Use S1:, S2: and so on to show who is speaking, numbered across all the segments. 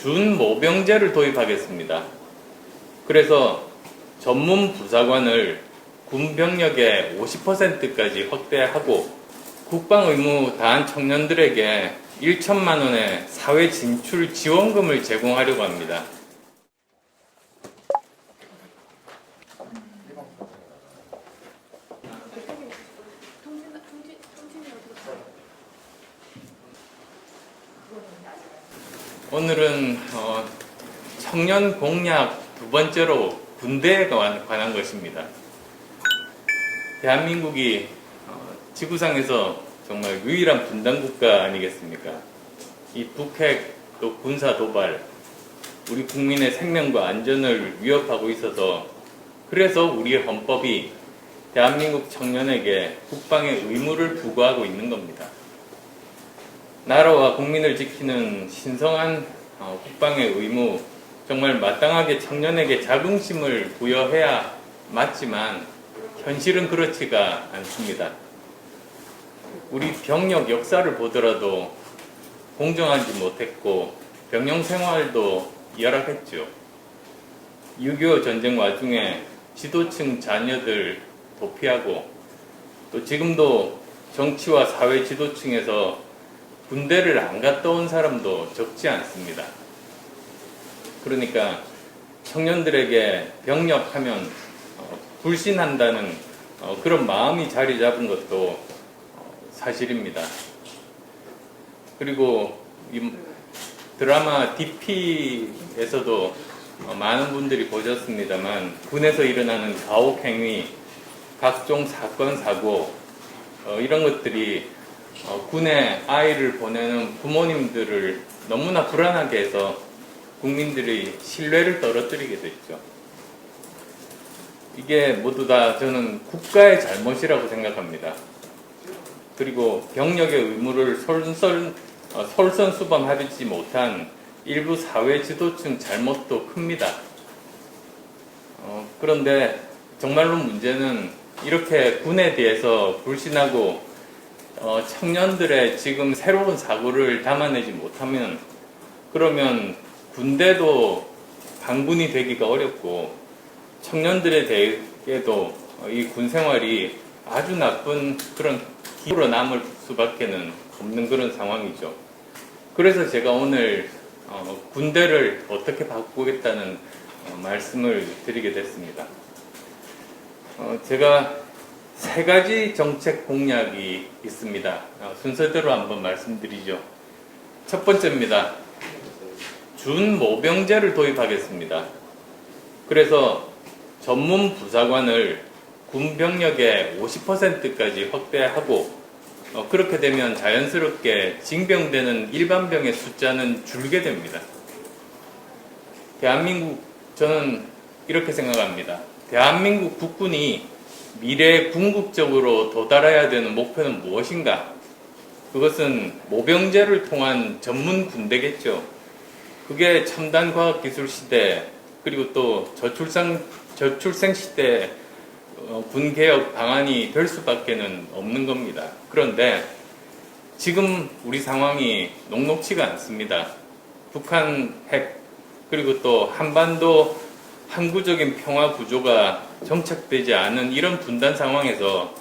S1: 준모병제를 도입하겠습니다. 그래서 전문 부사관을 군 병력의 50%까지 확대하고 국방 의무 다한 청년들에게 1천만 원의 사회 진출 지원금을 제공하려고 합니다.
S2: 통신 통신 통신이 어디
S1: 오늘은 어, 청년 공약 두 번째로 군대에 관- 관한 것입니다. 대한민국이 어, 지구상에서 정말 유일한 분단 국가 아니겠습니까? 이 북핵 또 군사 도발 우리 국민의 생명과 안전을 위협하고 있어서 그래서 우리의 헌법이 대한민국 청년에게 국방의 의무를 부과하고 있는 겁니다. 나라와 국민을 지키는 신성한 어, 국방의 의무 정말 마땅하게 청년에게 자긍심을 부여해야 맞지만 현실은 그렇지가 않습니다. 우리 병력 역사를 보더라도 공정하지 못했고 병영 생활도 열악했죠. 6.25 전쟁 와중에 지도층 자녀들 도피하고 또 지금도 정치와 사회 지도층에서 군대를 안 갔다 온 사람도 적지 않습니다. 그러니까 청년들에게 병력하면 어, 불신한다는 어, 그런 마음이 자리 잡은 것도 어, 사실입니다. 그리고 이 드라마 DP에서도 어, 많은 분들이 보셨습니다만 군에서 일어나는 가혹 행위, 각종 사건 사고 어, 이런 것들이 어, 군에 아이를 보내는 부모님들을 너무나 불안하게 해서 국민들의 신뢰를 떨어뜨리게 됐죠. 이게 모두 다 저는 국가의 잘못이라고 생각합니다. 그리고 병력의 의무를 솔선, 어, 솔선수범하지 못한 일부 사회 지도층 잘못도 큽니다. 어, 그런데 정말로 문제는 이렇게 군에 대해서 불신하고 어, 청년들의 지금 새로운 사고를 담아내지 못하면 그러면 군대도 방군이 되기가 어렵고 청년들에 대해도 어, 이군 생활이 아주 나쁜 그런 기후로 남을 수밖에는 없는 그런 상황이죠. 그래서 제가 오늘 어, 군대를 어떻게 바꾸겠다는 어, 말씀을 드리게 됐습니다. 어, 제가 세 가지 정책 공약이 있습니다. 어, 순서대로 한번 말씀드리죠. 첫 번째입니다. 준모병제를 도입하겠습니다. 그래서 전문 부사관을 군 병력의 50%까지 확대하고 어, 그렇게 되면 자연스럽게 징병되는 일반병의 숫자는 줄게 됩니다. 대한민국 저는 이렇게 생각합니다. 대한민국 국군이 미래 궁극적으로 도달해야 되는 목표는 무엇인가? 그것은 모병제를 통한 전문 군대겠죠. 그게 첨단 과학 기술 시대 그리고 또 저출산 저출생 시대 어, 군 개혁 방안이 될 수밖에는 없는 겁니다. 그런데 지금 우리 상황이 녹록치가 않습니다. 북한 핵 그리고 또 한반도 항구적인 평화 구조가 정착되지 않은 이런 분단 상황에서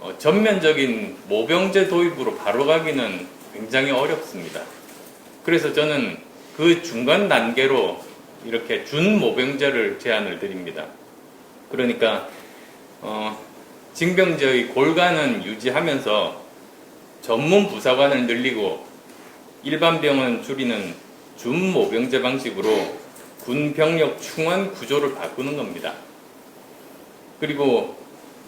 S1: 어, 전면적인 모병제 도입으로 바로 가기는 굉장히 어렵습니다. 그래서 저는 그 중간 단계로 이렇게 준모병제를 제안을 드립니다. 그러니까 어, 징병제의 골간은 유지하면서 전문 부사관을 늘리고 일반 병은 줄이는 준모병제 방식으로 군 병력 충원 구조를 바꾸는 겁니다. 그리고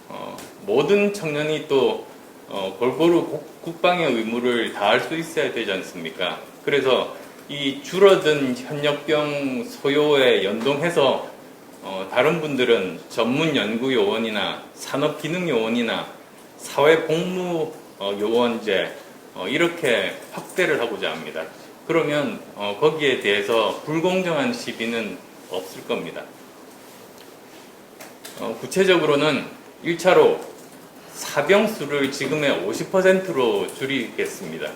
S1: 어, 모든 청년이 또 어, 골고루 국- 국방의 의무를 다할 수 있어야 되지 않습니까? 그래서 이 줄어든 현역병 소요에 연동해서 어, 다른 분들은 전문 연구 요원이나 산업 기능 요원이나 사회 복무 어, 요원제 어, 이렇게 확대를 하고자 합니다. 그러면 어, 거기에 대해서 불공정한 시비는 없을 겁니다. 어, 구체적으로는 1차로 사병수를 지금의 50%로 줄이겠습니다.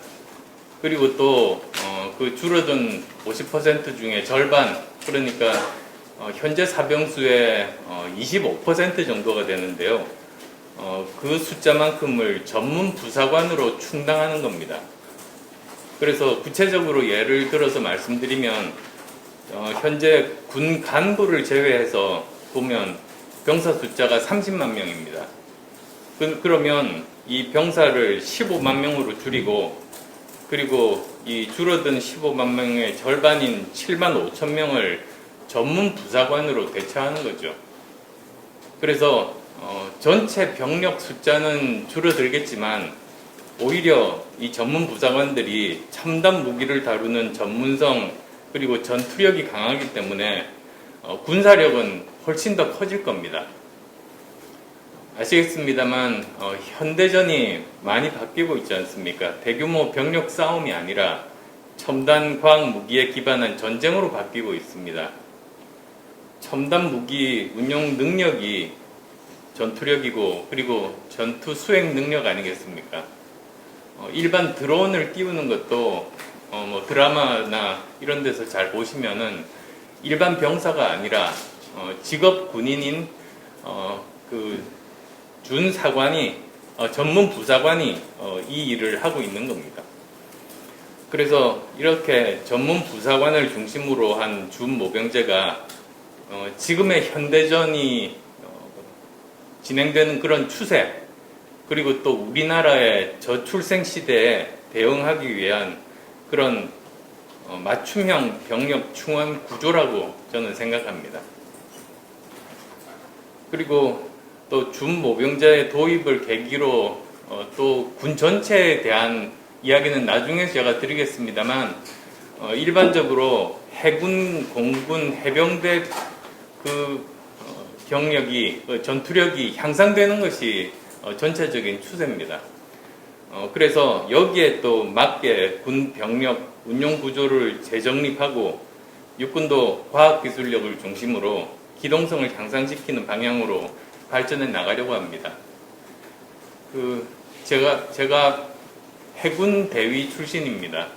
S1: 그리고 또, 어, 그 줄어든 50% 중에 절반 그러니까 어, 현재 사병수의 어, 25% 정도가 되는데요. 어, 그 숫자만큼을 전문 부사관으로 충당하는 겁니다. 그래서 구체적으로 예를 들어서 말씀드리면 어, 현재 군 간부를 제외해서 보면 병사 숫자가 30만 명입니다. 그, 그러면 이 병사를 15만 명으로 줄이고 그리고 이 줄어든 15만 명의 절반인 7만 5천 명을 전문 부사관으로 대체하는 거죠. 그래서 어, 전체 병력 숫자는 줄어들겠지만 오히려 이 전문 부사관들이 첨단 무기를 다루는 전문성 그리고 전투력이 강하기 때문에 어, 군사력은 훨씬 더 커질 겁니다. 아시겠습니다만 어, 현대전이 많이 바뀌고 있지 않습니까? 대규모 병력 싸움이 아니라 첨단 과학 무기에 기반한 전쟁으로 바뀌고 있습니다. 첨단 무기 운용 능력이 전투력이고 그리고 전투 수행 능력 아니겠습니까? 어, 일반 드론을 띄우는 것도 어, 뭐 드라마나 이런 데서 잘 보시면은 일반 병사가 아니라 어, 직업 군인인 어, 그 준사관이 어, 전문 부사관이 어, 이 일을 하고 있는 겁니다. 그래서 이렇게 전문 부사관을 중심으로 한 준모병제가 어, 지금의 현대전이 어, 진행되는 그런 추세 그리고 또 우리나라의 저출생 시대에 대응하기 위한 그런 어, 맞춤형 병력 충원 구조라고 저는 생각합니다. 그리고 또 준모병제의 도입을 계기로 어, 또군 전체에 대한 이야기는 나중에 제가 드리겠습니다만 어, 일반적으로 해군, 공군, 해병대 그 어, 경력이 어, 전투력이 향상되는 것이 어, 전체적인 추세입니다. 어, 그래서 여기에 또 맞게 군 병력 운용 구조를 재정립하고 육군도 과학 기술력을 중심으로 기동성을 향상시키는 방향으로 발전해 나가려고 합니다. 그 제가 제가 해군 대위 출신입니다.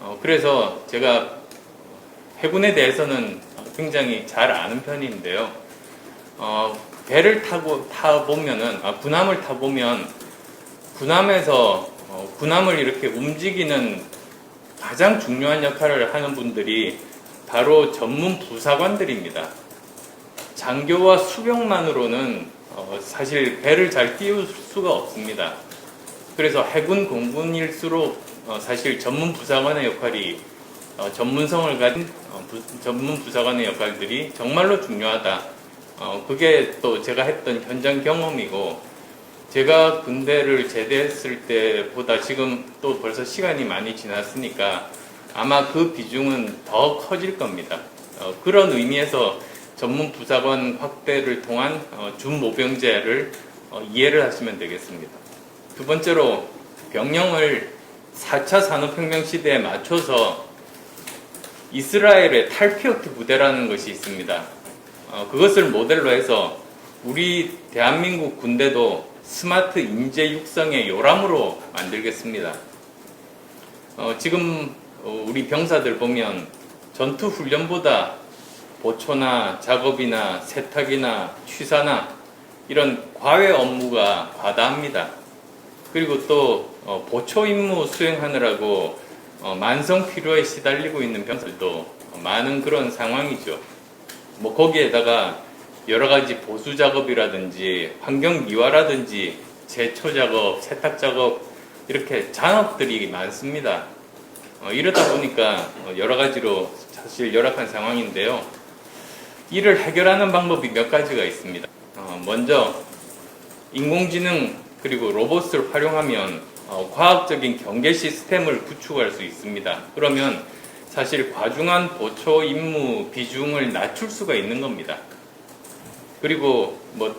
S1: 어, 그래서 제가 해군에 대해서는 굉장히 잘 아는 편인데요. 어, 배를 타고 타 보면은 아, 군함을 타 보면 군함에서 어, 군함을 이렇게 움직이는 가장 중요한 역할을 하는 분들이 바로 전문 부사관들입니다. 장교와 수병만으로는 어, 사실 배를 잘 띄울 수가 없습니다. 그래서 해군 공군일수록 어, 사실 전문 부사관의 역할이 어, 전문성을 가진 어, 부- 전문 부사관의 역할들이 정말로 중요하다. 어, 그게 또 제가 했던 현장 경험이고 제가 군대를 제대했을 때보다 지금 또 벌써 시간이 많이 지났으니까 아마 그 비중은 더 커질 겁니다. 어, 그런 의미에서 전문 부사관 확대를 통한 어, 준모병제를 어, 이해를 하시면 되겠습니다. 두 번째로 병영을 4차 산업혁명 시대에 맞춰서 이스라엘의 탈피어트 부대라는 것이 있습니다. 어, 그것을 모델로 해서 우리 대한민국 군대도 스마트 인재 육성의 요람으로 만들겠습니다. 어, 지금 어, 우리 병사들 보면 전투 훈련보다 보초나 작업이나 세탁이나 취사나 이런 과외 업무가 과다합니다. 그리고 또 어, 보초 임무 수행하느라고 어, 만성 피로에 시달리고 있는 병사들도 많은 그런 상황이죠. 뭐 거기에다가 여러 가지 보수 작업이라든지 환경 미화라든지 제초 작업, 세탁 작업 이렇게 잔업들이 많습니다. 어, 이러다 보니까 어, 여러 가지로 사실 열악한 상황인데요. 이를 해결하는 방법이 몇 가지가 있습니다. 어, 먼저 인공지능 그리고 로봇을 활용하면 어, 과학적인 경계 시스템을 구축할 수 있습니다. 그러면 사실 과중한 보초 임무 비중을 낮출 수가 있는 겁니다. 그리고 뭐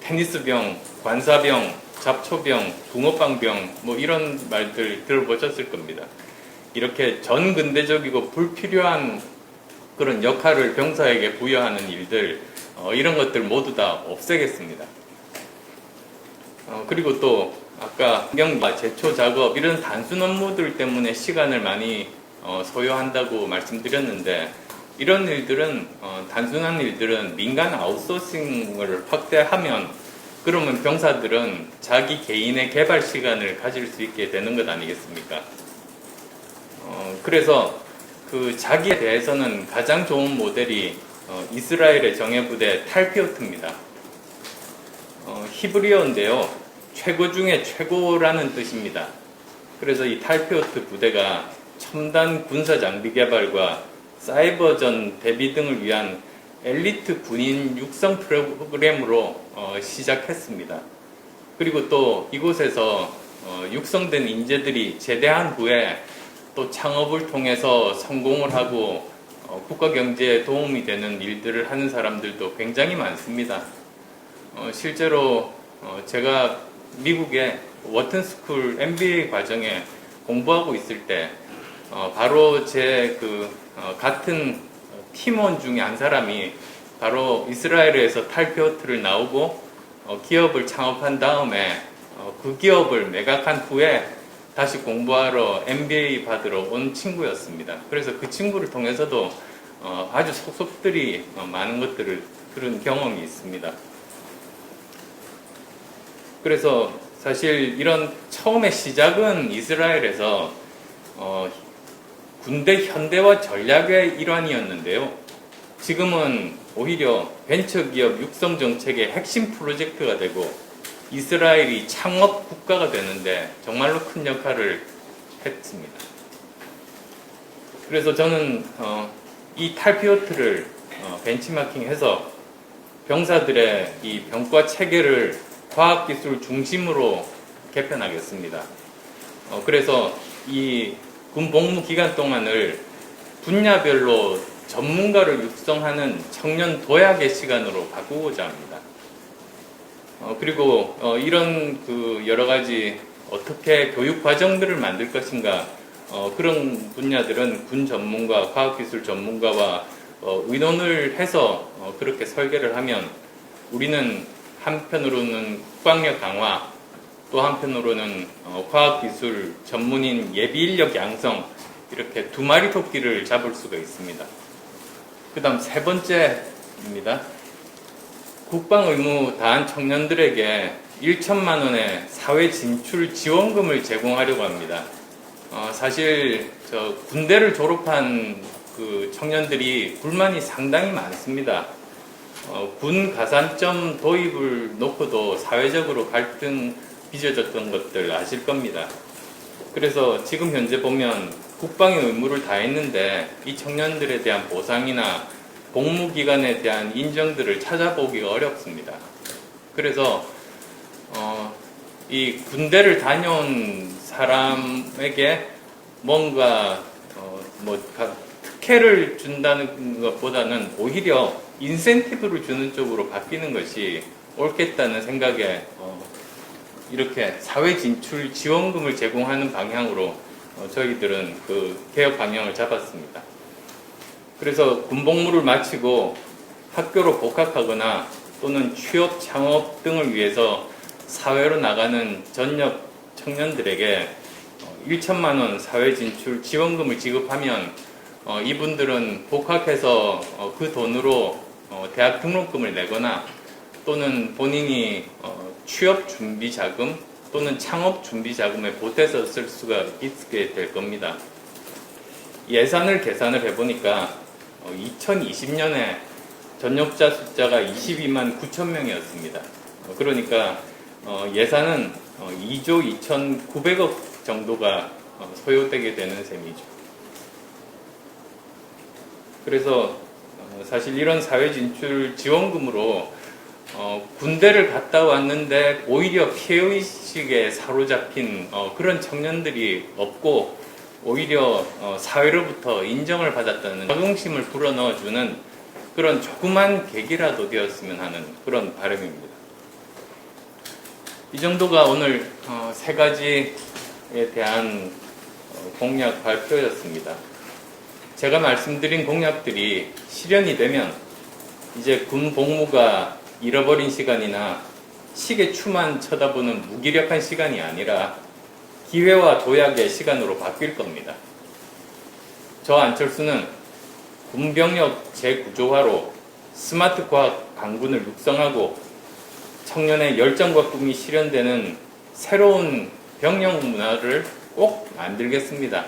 S1: 테니스병, 관사병, 잡초병, 붕어빵병 뭐 이런 말들 들어보셨을 겁니다. 이렇게 전근대적이고 불필요한 그런 역할을 병사에게 부여하는 일들 어, 이런 것들 모두 다 없애겠습니다. 어, 그리고 또 아까 환경과 제초 작업 이런 단순 업무들 때문에 시간을 많이 어, 소요한다고 말씀드렸는데 이런 일들은 어, 단순한 일들은 민간 아웃소싱을 확대하면 그러면 병사들은 자기 개인의 개발 시간을 가질 수 있게 되는 것 아니겠습니까? 어, 그래서 그 자기에 대해서는 가장 좋은 모델이 어, 이스라엘의 정예부대 탈피오트입니다. 어, 히브리어인데요. 최고 중에 최고라는 뜻입니다. 그래서 이 탈피오트 부대가 첨단 군사 장비 개발과 사이버전 대비 등을 위한 엘리트 군인 육성 프로그램으로 어, 시작했습니다. 그리고 또 이곳에서 어, 육성된 인재들이 제대한 후에 또 창업을 통해서 성공을 하고 어, 국가 경제에 도움이 되는 일들을 하는 사람들도 굉장히 많습니다. 어, 실제로 어, 제가 미국의 워튼스쿨 MBA 과정에 공부하고 있을 때 어, 바로 제그 같은 팀원 중에 한 사람이 바로 이스라엘에서 탈피오트를 나오고 어, 기업을 창업한 다음에 어, 그 기업을 매각한 후에 다시 공부하러 MBA 받으러 온 친구였습니다. 그래서 그 친구를 통해서도 어, 아주 속속들이 어, 많은 것들을 들은 경험이 있습니다. 그래서 사실 이런 처음에 시작은 이스라엘에서 어, 군대 현대화 전략의 일환이었는데요. 지금은 오히려 벤처기업 육성 정책의 핵심 프로젝트가 되고 이스라엘이 창업 국가가 되는데 정말로 큰 역할을 했습니다. 그래서 저는 어, 이 탈피오트를 어, 벤치마킹해서 병사들의 이 병과 체계를 과학기술 중심으로 개편하겠습니다. 어, 그래서 이 군 복무 기간 동안을 분야별로 전문가를 육성하는 청년 도약의 시간으로 바꾸고자 합니다. 어, 그리고 어, 이런 그 여러 가지 어떻게 교육 과정들을 만들 것인가 어, 그런 분야들은 군 전문가, 과학기술 전문가와 어, 의논을 해서 어, 그렇게 설계를 하면 우리는 한편으로는 국방력 강화, 또 한편으로는 어, 과학기술 전문인 예비 인력 양성 이렇게 두 마리 토끼를 잡을 수가 있습니다. 그 다음 세 번째입니다. 국방 의무 다한 청년들에게 1천만 원의 사회 진출 지원금을 제공하려고 합니다. 어, 사실 저 군대를 졸업한 그 청년들이 불만이 상당히 많습니다. 어, 군 가산점 도입을 놓고도 사회적으로 갈등 빚어졌던 것들 아실 겁니다. 그래서 지금 현재 보면 국방의 의무를 다 했는데 이 청년들에 대한 보상이나 복무 기간에 대한 인정들을 찾아보기가 어렵습니다. 그래서 어, 이 군대를 다녀온 사람에게 뭔가 어, 뭐 가- 특혜를 준다는 것보다는 오히려 인센티브를 주는 쪽으로 바뀌는 것이 옳겠다는 생각에 어, 이렇게 사회 진출 지원금을 제공하는 방향으로 어, 저희들은 그 개혁 방향을 잡았습니다. 그래서 군복무를 마치고 학교로 복학하거나 또는 취업, 창업 등을 위해서 사회로 나가는 전역 청년들에게 1천만 원 사회 진출 지원금을 지급하면 어, 이분들은 복학해서 어, 그 돈으로 어, 대학 등록금을 내거나 또는 본인이 어, 취업 준비 자금 또는 창업 준비 자금에 보태서 쓸 수가 있게 될 겁니다. 예산을 계산을 해보니까 2020년에 전역자 숫자가 22만 9천 명이었습니다. 어, 그러니까 어, 예산은 어, 2조 2,900억 정도가 어, 소요되게 되는 셈이죠. 그래서 어, 사실 이런 사회 진출 지원금으로 어, 군대를 갔다 왔는데 오히려 피해의식에 사로잡힌 어, 그런 청년들이 없고 오히려 어, 사회로부터 인정을 받았다는 자긍심을 불어넣어주는 그런 조그만 계기라도 되었으면 하는 그런 바람입니다. 이 정도가 오늘 어, 세 가지에 대한 어, 공약 발표였습니다. 제가 말씀드린 공약들이 실현이 되면 이제 군 복무가 잃어버린 시간이나 시계 추만 쳐다보는 무기력한 시간이 아니라 기회와 도약의 시간으로 바뀔 겁니다. 저 안철수는 군병력 재구조화로 스마트 과학 강군을 육성하고 청년의 열정과 꿈이 실현되는 새로운 병영 문화를 꼭 만들겠습니다.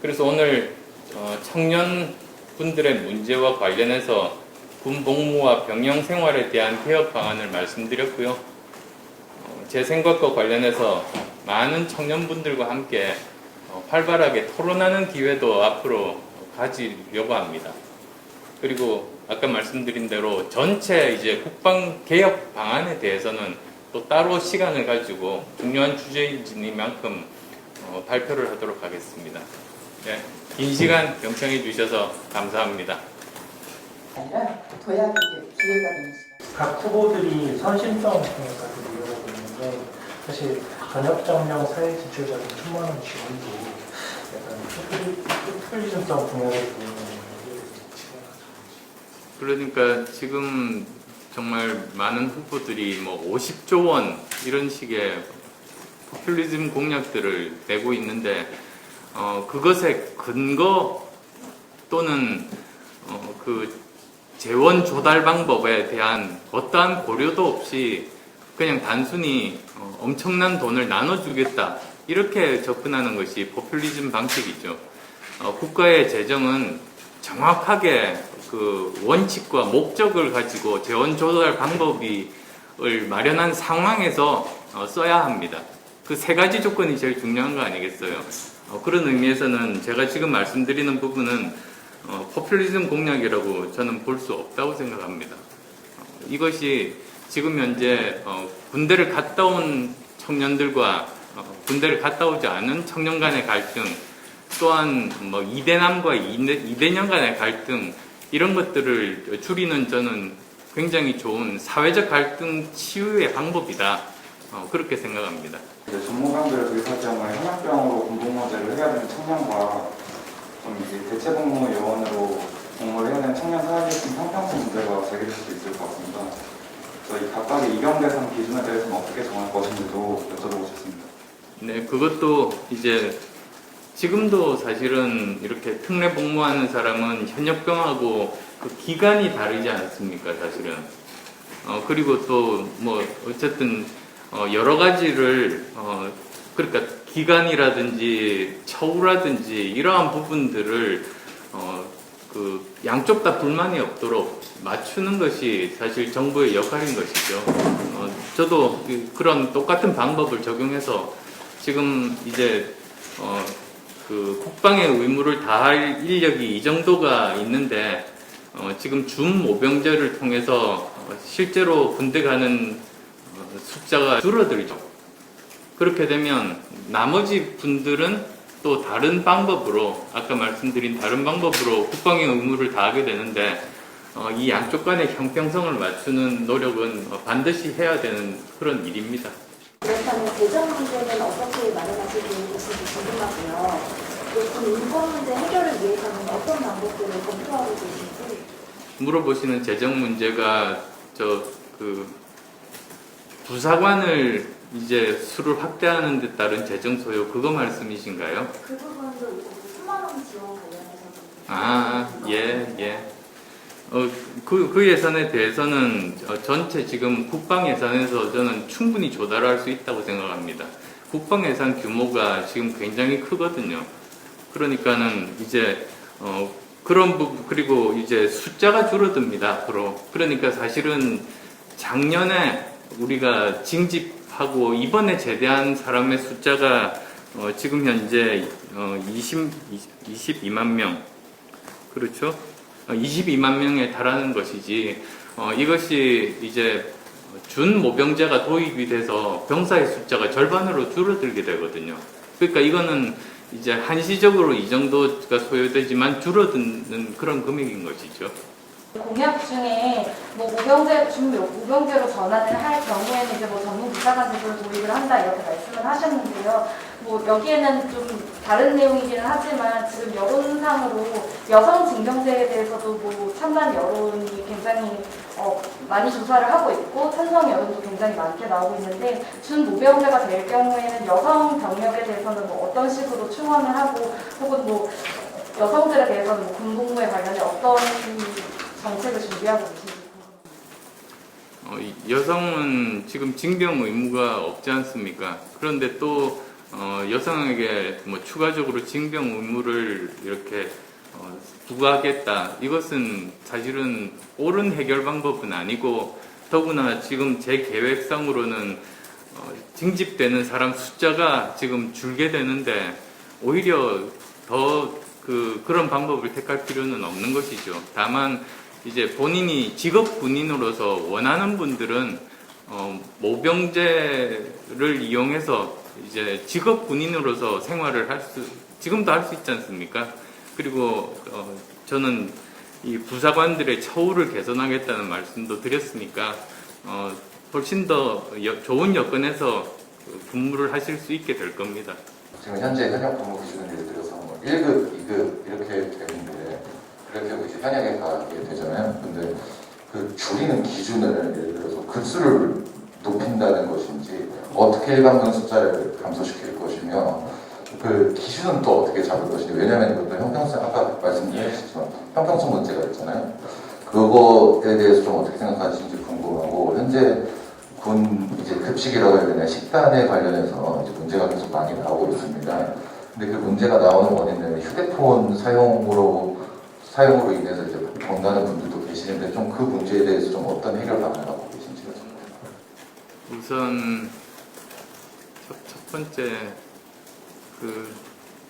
S1: 그래서 오늘 어, 청년분들의 문제와 관련해서 군 복무와 병영 생활에 대한 개혁 방안을 말씀드렸고요. 어, 제 생각과 관련해서 많은 청년분들과 함께 어, 활발하게 토론하는 기회도 앞으로 가지려고 합니다. 그리고 아까 말씀드린 대로 전체 이제 국방 개혁 방안에 대해서는 또 따로 시간을 가지고 중요한 주제이니만큼 어, 발표를 하도록 하겠습니다. 네, 긴 시간 경청해 주셔서 감사합니다.
S3: 아니라 둬야 되는 기회가 되는 시간.
S4: 각 후보들이 선심성 같은 이유하고 있는데 사실 전역정령 사회 지출자금 천만 원 지원도 약간 포퓰리- 포퓰리즘성 분야를 보이는
S1: 그러니까 지금 정말 많은 후보들이 뭐 50조 원 이런 식의 포퓰리즘 공약들을 내고 있는데 어, 그것의 근거 또는 어, 그 재원 조달 방법에 대한 어떠한 고려도 없이 그냥 단순히 어, 엄청난 돈을 나눠주겠다 이렇게 접근하는 것이 포퓰리즘 방식이죠. 어, 국가의 재정은 정확하게 그 원칙과 목적을 가지고 재원 조달 방법을 마련한 상황에서 어, 써야 합니다. 그 세 가지 조건이 제일 중요한 거 아니겠어요? 어, 그런 의미에서는 제가 지금 말씀드리는 부분은 어, 포퓰리즘 공약이라고 저는 볼 수 없다고 생각합니다. 어, 이것이 지금 현재 어, 군대를 갔다 온 청년들과 어, 군대를 갔다 오지 않은 청년 간의 갈등 또한 뭐 이대남과 이대, 이대년 간의 갈등 이런 것들을 줄이는 저는 굉장히 좋은 사회적 갈등 치유의 방법이다 어, 그렇게 생각합니다.
S5: 이제 전문가들의 의사점을 현역병으로 군복무제를 해야 되는 청년과 좀 이제 대체복무 요원으로 복무를 해야 되는 청년 좀 형평성 문제가 제기될 수도 있을 것 같습니다. 저희 각각의 이경 대상 기준에 대해서는 어떻게 정할 것인지도 여쭤보고 싶습니다.
S1: 네, 그것도 이제 지금도 사실은 이렇게 특례 복무하는 사람은 현역병하고 그 기간이 다르지 않습니까, 사실은. 어, 그리고 또 뭐 어쨌든 어, 여러 가지를 어, 그러니까 기간이라든지 처우라든지 이러한 부분들을 어, 그 양쪽 다 불만이 없도록 맞추는 것이 사실 정부의 역할인 것이죠. 어, 저도 그- 그런 똑같은 방법을 적용해서 지금 이제 어, 그 국방의 의무를 다할 인력이 이 정도가 있는데 어, 지금 준 모병제를 통해서 어, 실제로 군대 가는 어, 숫자가 줄어들죠. 그렇게 되면 나머지 분들은 또 다른 방법으로 아까 말씀드린 다른 방법으로 국방의 의무를 다하게 되는데 어, 이 양쪽 간의 형평성을 맞추는 노력은 어, 반드시 해야 되는 그런 일입니다.
S6: 그렇다면 재정 문제는 어떻게 마련하실 계획이신지 궁금하고요. 또그 인권 문제 해결을 위해서는 어떤 방법들을 검토하고 계신지
S1: 물어보시는 재정 문제가 저 그 부사관을 이제 수를 확대하는 데 따른 재정 소요 그거 말씀이신가요?
S6: 그 부분도 3만 원 지원 관련해서 좀
S1: 아, 예, 예. 어, 그, 그 예산에 대해서는 어, 전체 지금 국방 예산에서 저는 충분히 조달할 수 있다고 생각합니다. 국방 예산 규모가 지금 굉장히 크거든요. 그러니까는 이제, 어, 그런 부분, 그리고 이제 숫자가 줄어듭니다, 앞으로. 그러니까 사실은 작년에 우리가 징집 하고 이번에 제대한 사람의 숫자가 어, 지금 현재 어, 20, 22만 명. 그렇죠? 어, 22만 명에 달하는 것이지, 어, 이것이 이제 준 모병제가 도입이 돼서 병사의 숫자가 절반으로 줄어들게 되거든요. 그러니까 이거는 이제 한시적으로 이 정도가 소요되지만 줄어드는 그런 금액인 것이죠.
S7: 공약 중에 뭐 우병제 중 우병제로 전환을 할 경우에는 이제 뭐 전문 부사관직을 도입을 한다 이렇게 말씀을 하셨는데요. 뭐 여기에는 좀 다른 내용이기는 하지만 지금 여론상으로 여성 징병제에 대해서도 뭐 찬반 여론이 굉장히 어, 많이 조사를 하고 있고 찬성 여론도 굉장히 많게 나오고 있는데 준 모병제가 될 경우에는 여성 병력에 대해서는 뭐 어떤 식으로 충원을 하고 혹은 뭐 여성들에 대해서는 뭐 군복무에 관련해 어떤 정책을 준비하고 계신지.
S1: 어, 이 여성은 지금 징병 의무가 없지 않습니까? 그런데 또 어, 여성에게 뭐 추가적으로 징병 의무를 이렇게 어, 부과하겠다. 이것은 사실은 옳은 해결 방법은 아니고 더구나 지금 제 계획상으로는 어, 징집되는 사람 숫자가 지금 줄게 되는데 오히려 더 그 그런 방법을 택할 필요는 없는 것이죠. 다만 이제 본인이 직업 군인으로서 원하는 분들은 어, 모병제를 이용해서 이제 직업 군인으로서 생활을 할 수, 지금도 할 수 있지 않습니까? 그리고 어, 저는 이 부사관들의 처우를 개선하겠다는 말씀도 드렸으니까 어, 훨씬 더 여- 좋은 여건에서 그 근무를 하실 수 있게 될 겁니다.
S8: 지금 현재 현역 근무 기준을 예를 들어서 뭐 1급, 2급 이렇게 되는데 그렇게 하고 이제 현역에 가게 되잖아요. 근데 그 줄이는 기준을 예를 들어서 급수를 높인다는 것인지 어떻게 일반군 숫자를 감소시킬 것이며 그 기준은 또 어떻게 잡을 것인지 왜냐하면 이것도 형평성 아까 말씀드렸지만 형평성 문제가 있잖아요. 그거에 대해서 좀 어떻게 생각하시는지 궁금하고 현재 군 이제 급식이라고 해야 되나 식단에 관련해서 이제 문제가 계속 많이 나오고 있습니다. 근데 그 문제가 나오는 원인은 휴대폰 사용으로 사용으로 인해서 이제 병나는 분들도 계시는데 좀 그 문제에 대해서 좀 어떤 해결 방안을 갖고 계신지가 좀
S1: 우선 첫, 첫 번째 그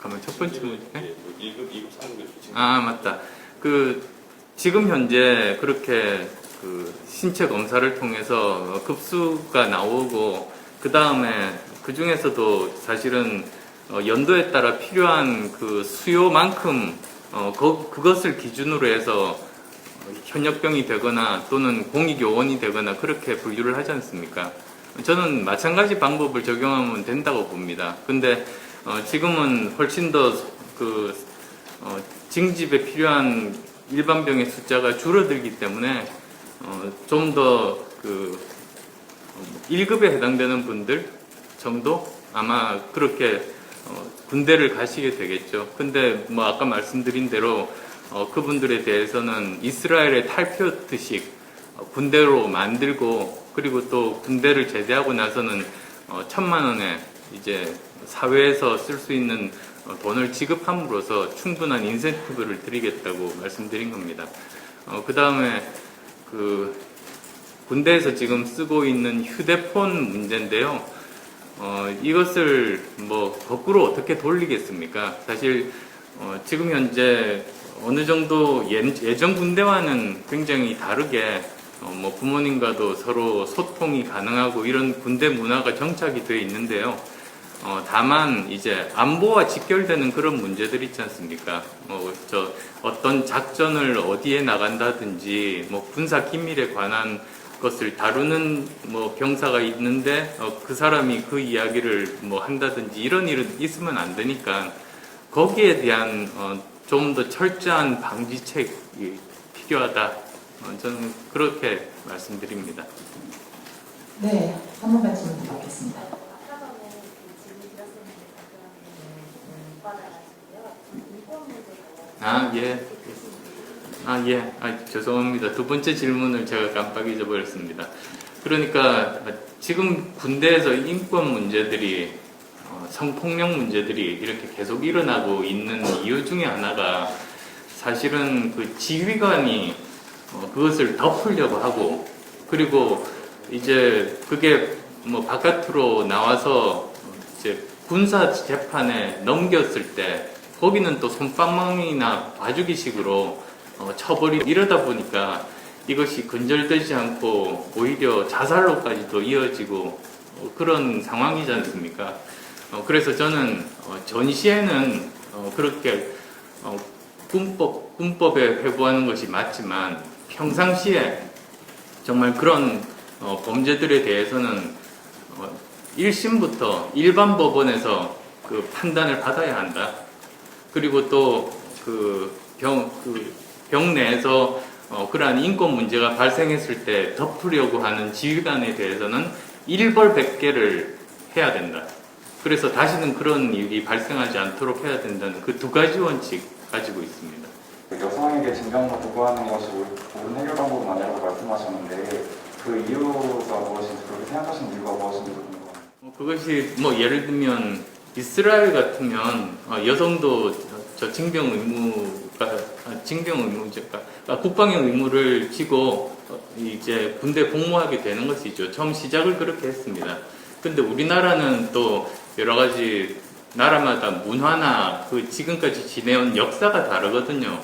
S1: 가만 첫 번째 문제?
S9: 예, 뭐 1급, 2급, 3급 지금
S1: 아 맞다. 그 지금 현재 그렇게 그 신체 검사를 통해서 급수가 나오고 그 다음에 그 중에서도 사실은 어, 연도에 따라 필요한 그 수요만큼 어, 그, 그것을 기준으로 해서 현역병이 되거나 또는 공익요원이 되거나 그렇게 분류를 하지 않습니까? 저는 마찬가지 방법을 적용하면 된다고 봅니다. 근데 어, 지금은 훨씬 더그 어, 징집에 필요한 일반병의 숫자가 줄어들기 때문에 어, 좀 더그 1급에 해당되는 분들 정도 아마 그렇게 어, 군대를 가시게 되겠죠. 근데 뭐 아까 말씀드린 대로 어, 그분들에 대해서는 이스라엘의 탈피어트식 어, 군대로 만들고 그리고 또 군대를 제대하고 나서는 어, 천만 원에 이제 사회에서 쓸 수 있는 어, 돈을 지급함으로써 충분한 인센티브를 드리겠다고 말씀드린 겁니다. 그 다음에 그 군대에서 지금 쓰고 있는 휴대폰 문제인데요. 어, 이것을 뭐 거꾸로 어떻게 돌리겠습니까? 사실 어, 지금 현재 어느 정도 예, 예전 군대와는 굉장히 다르게 어, 뭐 부모님과도 서로 소통이 가능하고 이런 군대 문화가 정착이 되어 있는데요. 어, 다만 이제 안보와 직결되는 그런 문제들 있지 않습니까? 뭐 저 어떤 작전을 어디에 나간다든지 뭐 군사 기밀에 관한 것을 다루는 뭐 병사가 있는데 어, 그 사람이 그 이야기를 뭐 한다든지 이런 일은 있으면 안 되니까 거기에 대한 어, 좀 더 철저한 방지책이 필요하다. 어, 저는 그렇게 말씀드립니다.
S3: 네, 한 번만 질문 받겠습니다.
S6: 아까 전에 그 질문 드렸었는데 답변을 못 받아가지고요. 인권 문제가
S1: 아, 예. 아, 예. 아, 죄송합니다. 두 번째 질문을 제가 깜빡 잊어버렸습니다. 그러니까 지금 군대에서 인권 문제들이 어, 성폭력 문제들이 이렇게 계속 일어나고 있는 이유 중에 하나가 사실은 그 지휘관이 어, 그것을 덮으려고 하고 그리고 이제 그게 뭐 바깥으로 나와서 이제 군사 재판에 넘겼을 때 거기는 또 손방망이나 봐주기식으로 어, 처벌이 이러다 보니까 이것이 근절되지 않고 오히려 자살로까지도 이어지고 어, 그런 상황이지 않습니까? 어, 그래서 저는 어, 전시에는 어, 그렇게 어, 군법, 군법에 회부하는 것이 맞지만 평상시에 정말 그런 어, 범죄들에 대해서는 어, 1심부터 일반 법원에서 그 판단을 받아야 한다. 그리고 또그 병, 그 병 내에서 어, 그러한 인권 문제가 발생했을 때 덮으려고 하는 지휘관에 대해서는 일벌백계를 해야 된다. 그래서 다시는 그런 일이 발생하지 않도록 해야 된다는 그 두 가지 원칙 가지고 있습니다.
S5: 여성에게 징병을 부과하는 것이 옳은 해결 방법은 아니라고 말씀하셨는데 그 이유가 무엇인지 그렇게 생각하시는 이유가 무엇인지 궁금합니다.
S1: 어, 그것이 뭐 예를 들면 이스라엘 같으면 어, 여성도 저- 저 징병 의무가 아, 징병 의무가 아, 국방의 의무를 지고 어, 이제 군대 복무하게 되는 것이죠. 처음 시작을 그렇게 했습니다. 근데 우리나라는 또 여러 가지 나라마다 문화나 그 지금까지 지내온 역사가 다르거든요.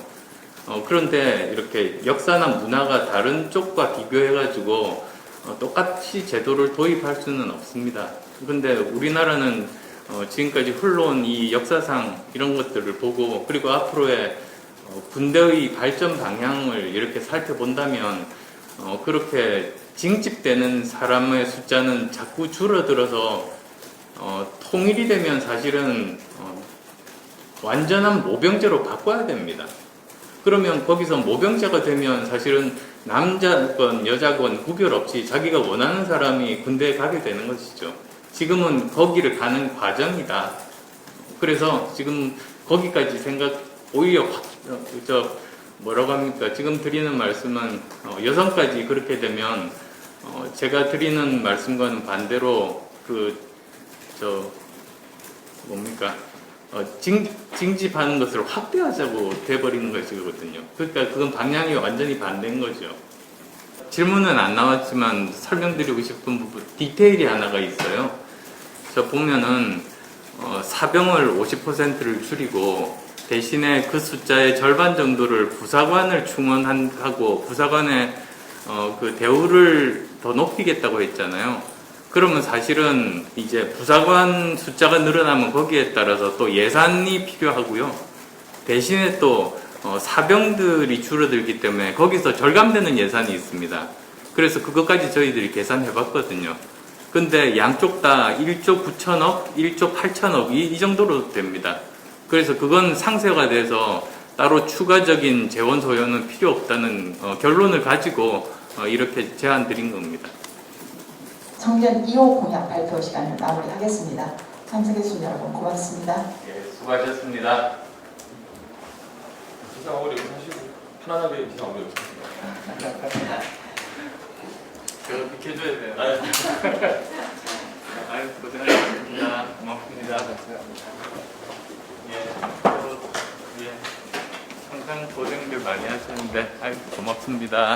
S1: 어, 그런데 이렇게 역사나 문화가 다른 쪽과 비교해가지고 어, 똑같이 제도를 도입할 수는 없습니다. 근데 우리나라는 어, 지금까지 흘러온 이 역사상 이런 것들을 보고 그리고 앞으로의 어, 군대의 발전 방향을 이렇게 살펴본다면 어, 그렇게 징집되는 사람의 숫자는 자꾸 줄어들어서 어, 통일이 되면 사실은 어, 완전한 모병제로 바꿔야 됩니다. 그러면 거기서 모병자가 되면 사실은 남자건 여자건 구별 없이 자기가 원하는 사람이 군대에 가게 되는 것이죠. 지금은 거기를 가는 과정이다. 그래서 지금 거기까지 생각 오히려 확, 어, 저 뭐라고 합니까? 지금 드리는 말씀은 어, 여성까지 그렇게 되면 어, 제가 드리는 말씀과는 반대로 그 저 뭡니까? 어, 징, 징집하는 것을 확대하자고 돼버리는 것이거든요. 그러니까 그건 방향이 완전히 반대인 거죠. 질문은 안 나왔지만 설명드리고 싶은 부분, 디테일이 하나가 있어요. 저 보면은 어, 사병을 50%를 줄이고 대신에 그 숫자의 절반 정도를 부사관을 충원하고 부사관의 어, 그 대우를 더 높이겠다고 했잖아요. 그러면 사실은 이제 부사관 숫자가 늘어나면 거기에 따라서 또 예산이 필요하고요. 대신에 또 어, 사병들이 줄어들기 때문에 거기서 절감되는 예산이 있습니다. 그래서 그것까지 저희들이 계산해 봤거든요. 근데 양쪽 다 1조 9천억, 1조 8천억 이, 이 정도로 됩니다. 그래서 그건 상세가 돼서 따로 추가적인 재원 소요는 필요 없다는 어, 결론을 가지고 어, 이렇게 제안 드린 겁니다.
S3: 청년 2호 공약 발표 시간을 마무리하겠습니다. 참석해주신 여러분 고맙습니다.
S1: 예, 수고하셨습니다.
S9: 기사 여기서 하시고 편안하게 기사 여기서 하시고
S1: 제가 비켜줘야 돼요. 아유, 고생하셨습니다. 고맙습니다. 예, 또, 예, 항상 고생들 많이 하시는데, 아유, 고맙습니다.